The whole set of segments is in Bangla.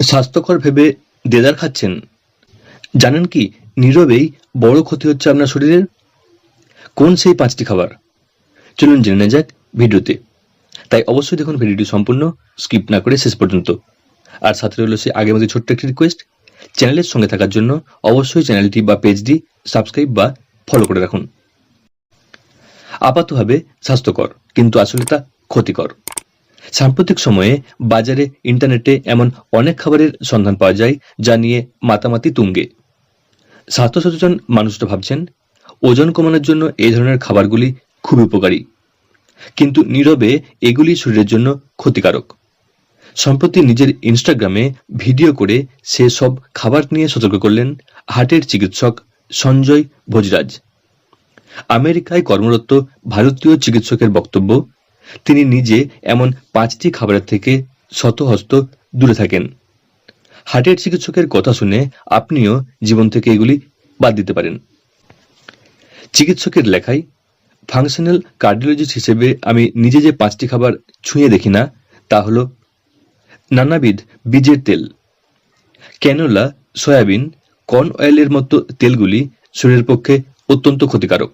স্বাস্থ্যকর ভেবে দেদার খাচ্ছেন। জানেন কি, নীরবেই বড় ক্ষতি হচ্ছে আপনার শরীরের? কোন সেই পাঁচটি খাবার? চলুন জেনে যাক ভিডিওতে। তাই অবশ্যই দেখুন ভিডিওটি সম্পূর্ণ, স্কিপ না করে শেষ পর্যন্ত। আর সাথে রইল সে আগের মধ্যে ছোট্ট একটি রিকোয়েস্ট চ্যানেলের সঙ্গে থাকার জন্য অবশ্যই চ্যানেলটি বা পেজটি সাবস্ক্রাইব বা ফলো করে রাখুন। আপাতভাবে স্বাস্থ্যকর, কিন্তু আসলে তা ক্ষতিকর। সাম্প্রতিক সময়ে বাজারে ইন্টারনেটে এমন অনেক খাবারের সন্ধান পাওয়া যায় যা নিয়ে মাতামাতি তুঙ্গে। স্বাস্থ্য সচেতন মানুষরা ভাবছেন, ওজন কমানোর জন্য এই ধরনের খাবারগুলি খুব উপকারী। কিন্তু নীরবে এগুলি শরীরের জন্য ক্ষতিকারক। সম্প্রতি নিজের ইনস্টাগ্রামে ভিডিও করে সে সব খাবার নিয়ে সতর্ক করলেন হার্টের চিকিৎসক সঞ্জয় ভোজরাজ। আমেরিকায় কর্মরত ভারতীয় চিকিৎসকের বক্তব্য তিনি নিজে এমন পাঁচটি খাবারের থেকে শতহস্ত দূরে থাকেন। হার্টের চিকিৎসকের কথা শুনে আপনিও জীবন থেকে এগুলি বাদ দিতে পারেন। চিকিৎসকের লেখায় ফাংশনাল কার্ডিওলজিস্ট হিসেবে আমি নিজে যে পাঁচটি খাবার ছুঁয়ে দেখি না, তা হলো নানাবিধ বীজের তেল, ক্যানোলা, সয়াবিন, কর্ন অয়েলের মতো তেলগুলি শরীরের পক্ষে অত্যন্ত ক্ষতিকারক।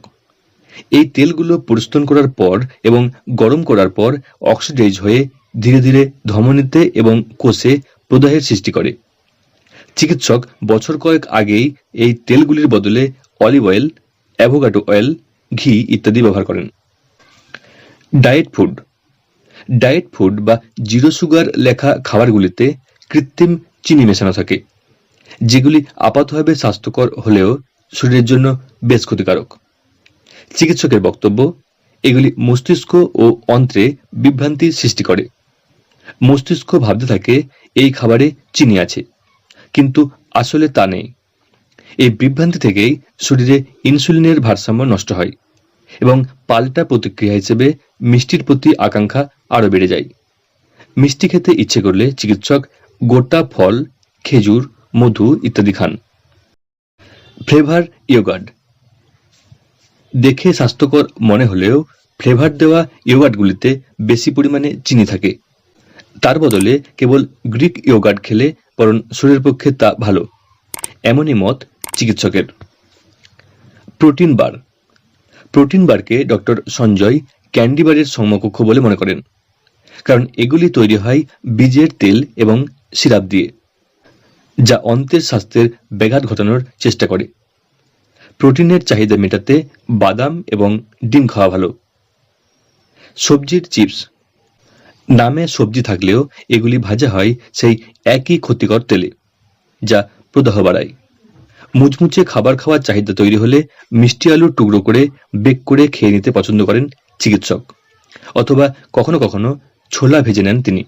এই তেলগুলো পরিস্থান করার পর এবং গরম করার পর অক্সিডাইজ হয়ে ধীরে ধীরে ধমনীতে এবং কোষে প্রদাহের সৃষ্টি করে। চিকিৎসক বছর কয়েক আগেই এই তেলগুলির বদলে অলিভ অয়েল অ্যাভোকাডো অয়েল, ঘি ইত্যাদি ব্যবহার করেন। Diet food. ডায়েট ফুড বা জিরো সুগার লেখা খাবারগুলিতে কৃত্রিম চিনি মেশানো থাকে, যেগুলি আপাতভাবে স্বাস্থ্যকর হলেও শরীরের জন্য বেশ ক্ষতিকারক। চিকিৎসকের বক্তব্য, এগুলি মস্তিষ্ক ও অন্ত্রে বিভ্রান্তি সৃষ্টি করে। মস্তিষ্ক ভাবতে থাকে, এই খাবারে চিনি আছে, কিন্তু আসলে তা নেই। এই বিভ্রান্তি থেকেই শরীরে ইনসুলিনের ভারসাম্য নষ্ট হয় এবং পাল্টা প্রতিক্রিয়া হিসেবে মিষ্টির প্রতি আকাঙ্ক্ষা আরও বেড়ে যায়। মিষ্টি খেতে ইচ্ছে করলে চিকিৎসক গোটা ফল, খেজুর, মধু ইত্যাদি খান। ফ্লেভার ইয়োগার্ট দেখে স্বাস্থ্যকর মনে হলেও ফ্লেভার দেওয়া ইয়োগার্টগুলিতে বেশি পরিমাণে চিনি থাকে। তার বদলে কেবল গ্রিক ইয়োগার্ট খেলে বরং শরীরের পক্ষে তা ভালো। এমনই মত চিকিৎসকের। Protein bar. প্রোটিন বারকে ডক্টর সঞ্জয় ক্যান্ডি বারের সমকক্ষ বলে মনে করেন। কারণ এগুলি তৈরি হয় বীজের তেল এবং সিরাপ দিয়ে, যা অন্তের স্বাস্থ্যের ব্যাঘাত ঘটানোর চেষ্টা করে। প্রোটিনের চাহিদা মেটাতে বাদাম এবং ডিম খাওয়া ভালো। সবজির চিপস। নামে সবজি থাকলেও এগুলি ভাজা হয় সেই একই ক্ষতিকর তেলে, যা প্রদাহ বাড়ায়। মুচমুচে খাবার খাওয়ার চাহিদা তৈরি হলে মিষ্টি আলুর টুকরো করে বেক করে খেয়ে নিতে পছন্দ করেন চিকিৎসক, অথবা কখনো কখনো ছোলা ভেজে নেন তিনি।